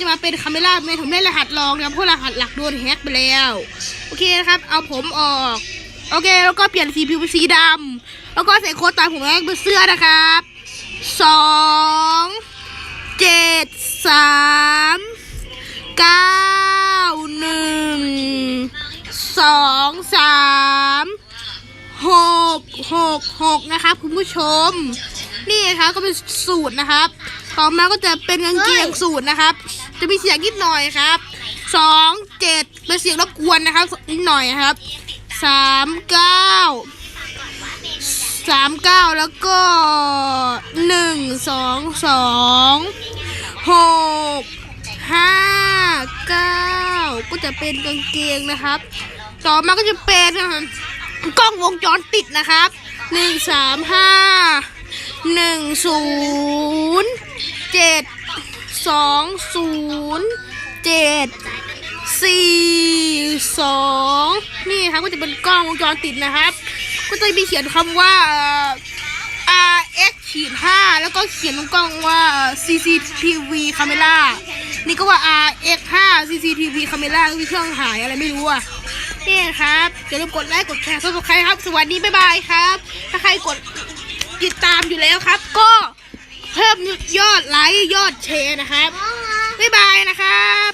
จะมาเป็นคาเมล่าไม่ผมได้รหัสรองนะเพราะรหัสหลักโดนแฮกไปแล้ว โอเคนะครับ เอาผมออก โอเค แล้วก็เปลี่ยนสีผิวเป็นสีดำแล้วก็ใส่โค้ดตามผมแรกเป็นเสื้อนะครับสองเจ็ดสามเก้าหนึ่งสองสามหกหกหกนะครับคุณผู้ชม นี่นะครับก็เป็นสูตรนะครับ ต่อมาก็จะเป็นกางเกงสูตรนะครับ จะมีเสียงนิดหน่อยครับสองเจ็ดเป็นเสียงรบกวนนะครับนิดหน่อยครับสามเก้าสามเก้าแล้วก็หนึ่งสองสองหกห้าเก้าก็จะเป็นกางเกงนะครับ ต่อมาก็จะเป็นกล้องวงจรปิดนะครับหนึ่งสามห้า หนึ่งศูนย์เจ็ดสองศูนย์เจ็ดสี่สองนี่ครับก็จะเป็นกล้องวงจรปิดนะครับ ก็จะมีเขียนคำว่า RX ขีด5แล้วก็เขียนตรงกล้องว่า CCTV camera นี่ก็ว่า RX 5 CCTV camera ก็มีเครื่องหายอะไรไม่รู้อะนี่ครับอย่าลืมกดไลค์กดแชร์สำหรับใครครับ สวัสดี บ๊ายบายครับ ถ้าใครกด ติดตามอยู่แล้วครับ ก็เพิ่มยอดไลค์ยอดแชร์นะครับ บ๊ายบายนะครับนี่ชื่อเล่น